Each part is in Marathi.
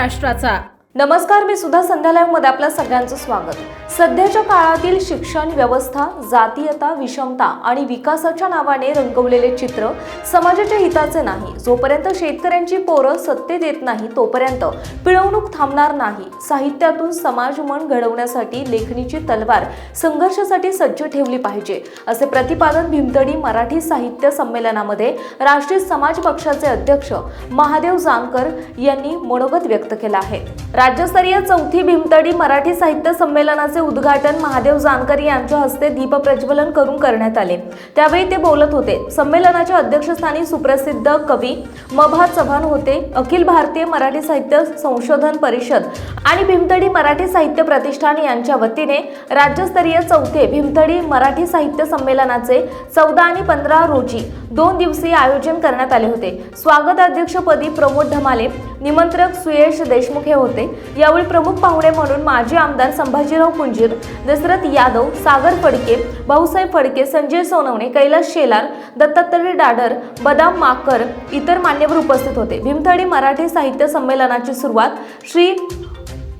राष्ट्राचा नमस्कार मी सुधा संध्यालयमध्ये आपल्या सगळ्यांचं स्वागत. सध्याच्या काळातील शिक्षण व्यवस्था जातीयता विषमता आणि विकासाच्या नावाने रंगवलेले चित्र समाजाच्या हिताचे नाही. जोपर्यंत शेतकऱ्यांची पोरं सत्ते देत नाही तोपर्यंत पिळवणूक थांबणार नाही. साहित्यातून समाज मन घडवण्यासाठी लेखणीची तलवार संघर्षासाठी सज्ज ठेवली पाहिजे असे प्रतिपादन भीमतडी मराठी साहित्य संमेलनामध्ये राष्ट्रीय समाज पक्षाचे अध्यक्ष महादेव जानकर यांनी मनोगत व्यक्त केलं आहे. राज्यस्तरीय चौथी भीमतडी मराठी साहित्य संमेलनाचे उद्घाटन महादेव जानकर यांच्या हस्ते दीप प्रज्वलन करून करण्यात आले. त्यावेळी ते बोलत होते. संमेलनाच्या अध्यक्षस्थानी सुप्रसिद्ध कवी मभा चव्हाण होते. अखिल भारतीय मराठी साहित्य संशोधन परिषद आणि भीमतडी मराठी साहित्य प्रतिष्ठान यांच्या वतीने राज्यस्तरीय चौथे भीमतडी मराठी साहित्य संमेलनाचे चौदा आणि पंधरा रोजी दोन दिवसीय आयोजन करण्यात आले होते. स्वागत अध्यक्षपदी प्रमोद ढमाले निमंत्रक सुयश देशमुख हे होते. यावेळी प्रमुख पाहुणे म्हणून माजी आमदार संभाजीराव कुंजीर दशरथ यादव सागर फडके भाऊसाहेब फडके संजय सोनवणे कैलास शेलार दत्तात्रय डाडर बदाम माकर इतर मान्यवर उपस्थित होते. भीमथडी मराठी साहित्य संमेलनाची सुरुवात श्री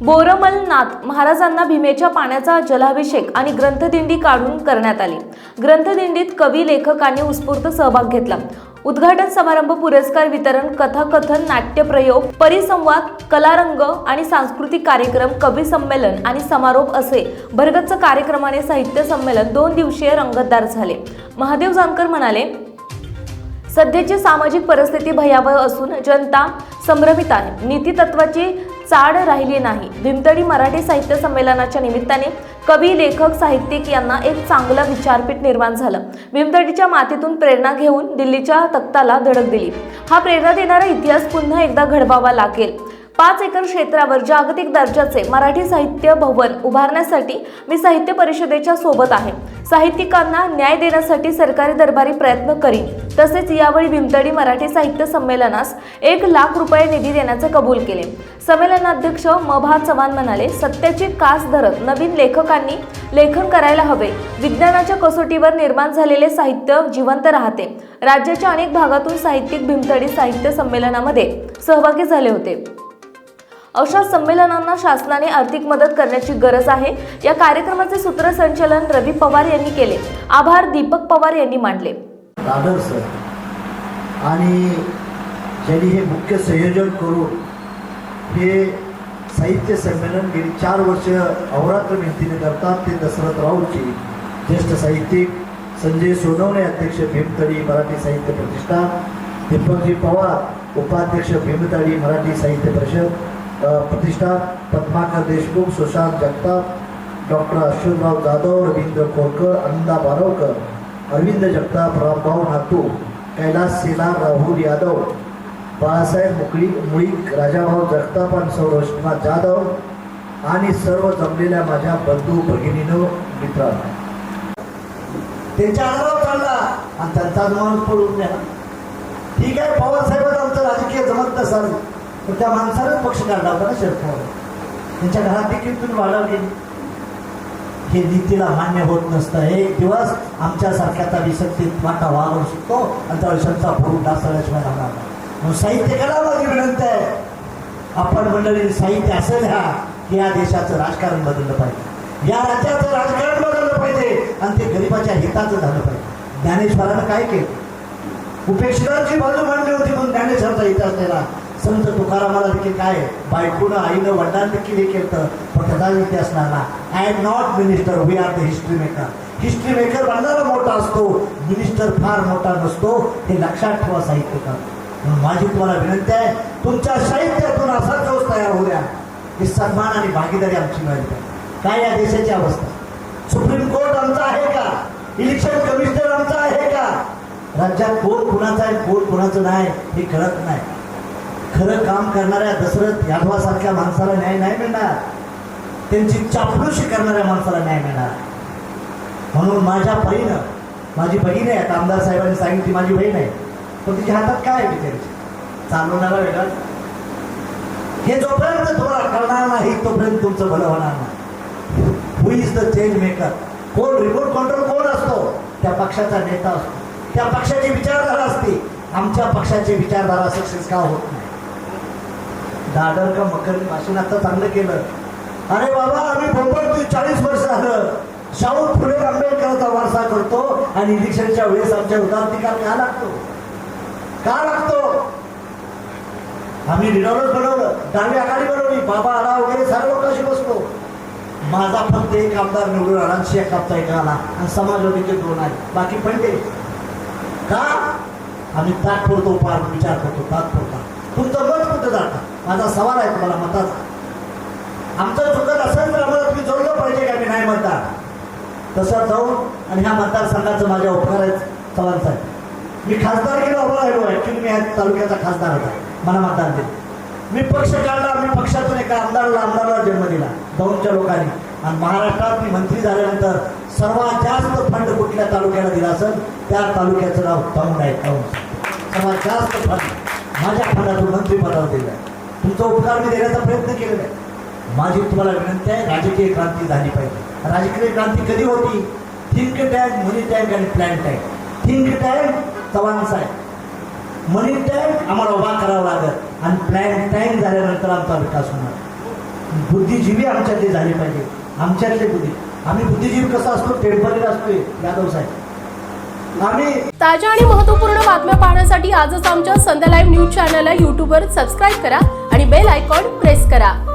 बोरमलनाथ महाराजांना भीमेच्या पाण्याचा जलाभिषेक आणि ग्रंथदिंडी काढून करण्यात आली. ग्रंथदिंडीत कवी लेखकांनी उत्स्फूर्त सहभाग घेतला. उद्घाटन समारंभ पुरस्कार वितरण कथाकथन नाट्यप्रयोग परिसंवाद कलारंग आणि सांस्कृतिक कार्यक्रम कवी संमेलन आणि समारोप असे भरगच्च कार्यक्रमाने साहित्य संमेलन दोन दिवसीय रंगतदार झाले. महादेव जानकर म्हणाले सध्याची सामाजिक परिस्थिती भयावह असून जनता संभ्रमित आहे. नीतितत्वाची चाड राहिली नाही. भीमतडी मराठी साहित्य संमेलनाच्या निमित्ताने कवी लेखक साहित्यिक यांना एक चांगलं विचारपीठ निर्माण झालं. भीमतडीच्या मातीतून प्रेरणा घेऊन दिल्लीच्या तख्ताला धडक दिली. हा प्रेरणा देणारा इतिहास पुन्हा एकदा घडवावा लागेल. पाच एकर क्षेत्रावर जागतिक दर्जाचे मराठी साहित्य भवन उभारण्यासाठी मी साहित्य परिषदेच्या सोबत आहे. साहित्यिकांना न्याय देण्यासाठी सरकारी दरबारी प्रयत्न करीन तसेच यावेळी भीमतडी मराठी साहित्य संमेलनास एक लाख रुपये निधी देण्याचे कबूल केले. संमेलनाध्यक्ष मभा चव्हाण म्हणाले सत्याची कास धरत नवीन लेखकांनी लेखन करायला हवे. विज्ञानाच्या कसोटीवर निर्माण झालेले साहित्य जिवंत राहते. राज्याच्या अनेक भागातून साहित्यिक भीमतडी साहित्य संमेलनामध्ये सहभागी झाले होते. अशा संमेलनांना शासनाने आर्थिक मदत करण्याची गरज आहे. या कार्यक्रमाचे सूत्रसंचालन रवी पवार यांनी केले. आभार दीपक पवार यांनी मांडले. दादर सर आणि ज्यांनी हे मुख्य संयोजन करून हे साहित्य संमेलन गेली चार वर्ष अवरात्र मेहनतीने करतात ते दशरथ राऊतजी ज्येष्ठ साहित्यिक संजय सोनवणे अध्यक्ष भीमतळी मराठी साहित्य प्रतिष्ठान दीपकजी पवार उपाध्यक्ष भीमतळी मराठी साहित्य परिषद प्रतिष्ठान पद्माकर देशमुख सुशांत जगताप डॉक्टर अश्विनराव जाधव रवींद्र कोरकर आनंदा बारवकर अरविंद जगताप रामभाऊ नातू कैलास सेना राहुल यादव बाळासाहेब मुकळी मुळीक राजाभाऊ जगताप आणि सौ जाधव आणि सर्व जमलेल्या माझ्या बंधू भगिनीनो मित्रांनो. त्यांच्या आधारावर चालला आणि त्यांचा माणूस पडून द्या ठीक आहे पवार साहेबच आमचं राजकीय जमत नसावी. तर त्या माणसालाच पक्ष काढला होता ना शरद पवार. त्यांच्या घरात देखील तुम्ही वाढवली. हे नीतीला मान्य होत नसतं. एक दिवस आमच्यासारख्याचा विसक्तीत वाटा वागवू शकतो आणि त्या विषयांचा भरून डासल्याशिवाय राहणार मग म्हणून साहित्यिकाला माझी विनंती आहे. आपण मंडळी साहित्य असं घ्या की या देशाचं राजकारण बदललं पाहिजे. या राज्याचं राजकारण बदललं पाहिजे आणि ते गरिबाच्या हिताचं झालं पाहिजे. ज्ञानेश्वरानं काय केलं? उपेक्षितांची बाजू मांडली होती म्हणून ज्ञानेश्वरचा इतिहास त्याला संत तुकारामाला देखील काय बायकोनं आईनं वडिलांना देखील हे केलं पण त्याचा इतिहास नाही I am not minister we are the history maker history maker बनणारा मोठा असतो. मिनिस्टर फार मोठा नसतो. हे लक्षात ठेवा साहित्यकार म्हणून माझी तुम्हाला विनंती आहे तुमच्या साहित्यातून असा दिवस तयार होऊ द्या. की सन्मान आणि भागीदारी आमची मिळाली काय या देशाची अवस्था? सुप्रीम कोर्ट आमचा आहे का? इलेक्शन कमिशनर आमचा आहे का? राज्यात कोण कुणाचा आहे कोण कुणाचं नाही हे कळत नाही. खरं काम करणाऱ्या दशरथ यादवासारख्या माणसाला न्याय नाही मिळणार. त्यांची चापलूशी करणाऱ्या माणसाला न्याय मिळणार. म्हणून माझ्या बहिणं माझी बहीण आहे आता आमदार साहेबांनी सांगितली माझी बहीण आहे. पण तिच्या हातात काय आहे त्यांची चालवणारा वेगळा? हे जोपर्यंत तुम्हाला कळणार नाही तोपर्यंत तुमचं भलं होणार नाही. Who is the change maker कोण रिमोट कंट्रोल कोण असतो? त्या पक्षाचा नेता असतो. त्या पक्षाची विचारधारा असते. आमच्या पक्षाचे विचारधारा सक्सेस का होत नाही? दादर का मकर भाषण आता चांगलं केलं. अरे बाबा आम्ही भोपळतोय चाळीस वर्ष झालं. शाहू फुले आंबेडकरचा वारसा करतो आणि इलेक्शनच्या वेळेस आमच्या उदाहरणिकार का लागतो? का लागतो? आम्ही लिडरच बनवलं डावी आघाडी बनवली बाबा आला वगैरे सारे लोकांशी बसतो माझा फक्त एक आमदार निवडून आला एक शेख आमचा एक आला आणि समाजवादीचे दोन आहे बाकी पडले का? आम्ही ताट फोडतो पार विचार करतो ताट फोडता तुमचं मत कुठं जातं माझा सवाल आहे तुम्हाला मताचा. आमचं चुकत असेल तर आम्हाला तुम्ही जोडलं पाहिजे का मी नाही म्हणता. तसं जाऊन आणि ह्या मतदारसंघाचं माझ्या उपकार आहेत चव्हाण साहेब. मी खासदार केला उभा राहिलो ऍक्च्युली मी ह्या तालुक्याचा खासदार होता. मला मतदान दिलं मी पक्ष काढला मी पक्षातून एका आमदाराला आमदाराला जन्म दिला. दौंडच्या लोकांनी. आणि महाराष्ट्रात मी मंत्री झाल्यानंतर सर्वात जास्त फंड कुठल्या तालुक्याला दिला असेल त्या तालुक्याचं नाव दौंड आहे दौंड सर्वात जास्त फंड. माझ्या फंडातून मंत्रिपदावर दिलं आहे. तुमचा उपकार मी देण्याचा प्रयत्न केलेला आहे. माझी तुम्हाला विनंती आहे राजकीय क्रांती झाली पाहिजे. राजकीय क्रांती कधी होती? थिंक टँक मनी टँक आणि plan tank think tank Chavan साहेब. मनी टँक आम्हाला उभा करावा लागत आणि प्लॅन टँक झाल्यानंतर आमचा विकास होणार. बुद्धिजीवी आमच्यातले झाले पाहिजे. आमच्यातले बुद्धी. आम्ही बुद्धिजीवी कसा असतो? टेंपररी असतोय यादव साहेब. आम्ही ताज्या आणि महत्त्वपूर्ण बातम्या पाहण्यासाठी आजच आमच्या संध्या लाईव्ह न्यूज चॅनलला यूट्यूबवर सबस्क्राईब करा. बेल आयकॉन प्रेस करा.